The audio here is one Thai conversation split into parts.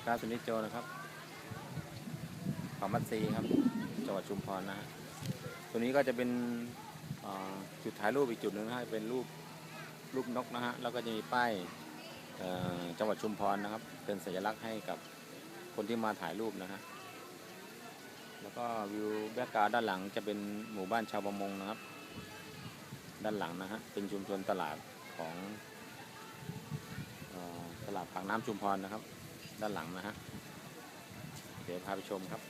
ดีครับสุนิจโจนะครับของมัตซีครับจังหวัดชุมพรนะฮะตัวนี้ก็จะเป็นจุดถ่ายรูปอีกจุดหนึ่งนะฮะเป็นรูปรูปนกนะฮะแล้วก็จะมีป้ายจังหวัดชุมพรนะครับ เป็นสัญลักษณ์ให้กับคนที่มาถ่ายรูปนะฮะแล้วก็วิวแบ็กกราวด์ด้านหลังจะเป็นหมู่บ้านชาวประมงนะครับ ด้านหลังนะฮะเป็นชุมชนตลาดของออตลาดปากน้ำชุมพรนะครับ ด้านหลังนะฮะเดี๋ยวพาไปชมครับ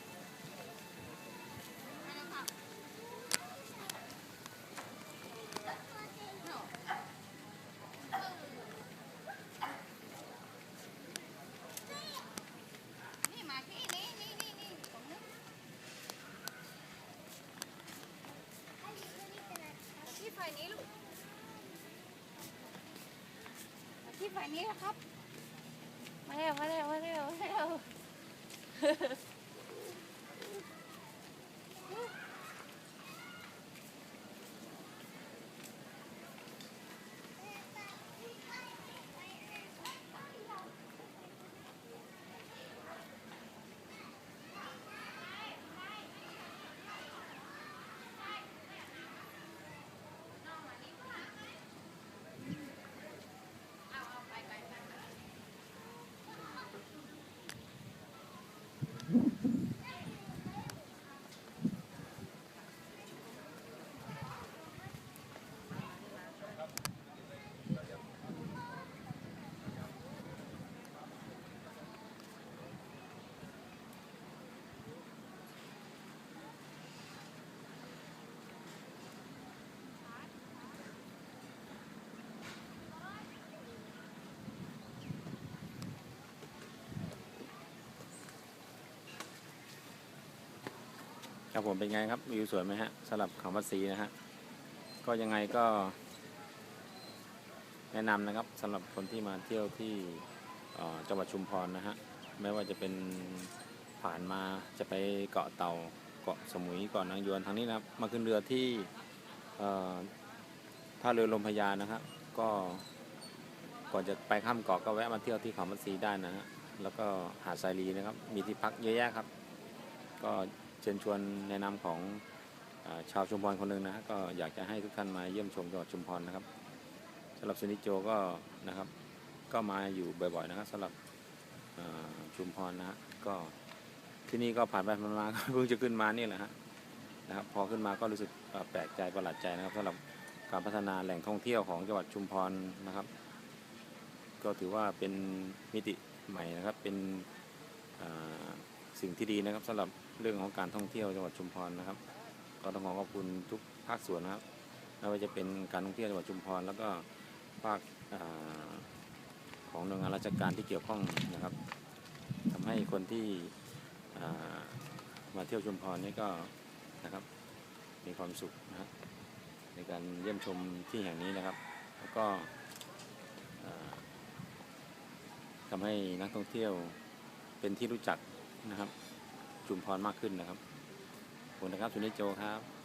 นี่มาที่นี่นี่นี่นี่ตรงนี้ที่ไฟนี้ลูกที่ไฟนี้นะครับ มาเร็วมาเร็วม ครับผมเป็นไงครับวิวสวยไหมฮะสำหรับเขามัดซีนะฮะก็ยังไงก็ แนะนำนะครับสำหรับคนที่มาเที่ยวที่จังหวัดชุมพรนะฮะไม่ว่าจะเป็นผ่านมาจะไปเกาะเต่าเกาะสมุยเกาะนางยวนทางนี้นะครับ มาขึ้นเรือที่ท่าเรือลมพญานะครับก็ก่อนจะไปข้ามเกาะก็แวะมาเที่ยวที่เขามัดซีได้นะฮะแล้วก็หาดทรายลีนะครับ มีที่พักเยอะแยะครับ ก็ เชิญชวนในนามของอชาวชุมพรคนหนึ่งนะฮะก็อยากจะให้ทุกท่านมาเยี่ยมชมจังหวัดชุมพรนะครับสำหรับสนิทโจก็นะครับ ก็มาอยู่บ่อยๆนะครับสำหรับชุมพรนะฮะก็ที่นี่ก็ผ่านไปผ่านมาเพิ่งจะขึ้นมานี่แหละฮะนะครับพอขึ้นมาก็รู้สึกแปลกใจประหลาดใจนะครับสำหรับการพัฒนาแหล่งท่องเที่ยวของจังหวัดชุมพรนะครับ ก็ถือว่าเป็นมิติใหม่นะครับเป็นสิ่งที่ดีนะครับสำหรับ เรื่องของการท่องเที่ยวจังหวัดชุมพรนะครับ ก็ต้องขอขอบคุณทุกภาคส่วนนะครับไม่ว่าจะเป็นการท่องเที่ยวจังหวัดชุมพร แล้วก็ภาคของหน่วยงานราชการที่เกี่ยวข้องนะครับทำให้คนที่มาเที่ยวชุมพรนี่ก็นะครับมีความสุขนะครับในการเยี่ยมชมที่แห่งนี้นะครับ แล้วก็อ่าทำให้นักท่องเที่ยวเป็นที่รู้จักนะครับ ชุมพรมากขึ้นนะครับขอบคุณนะครับสุนิจโจครับ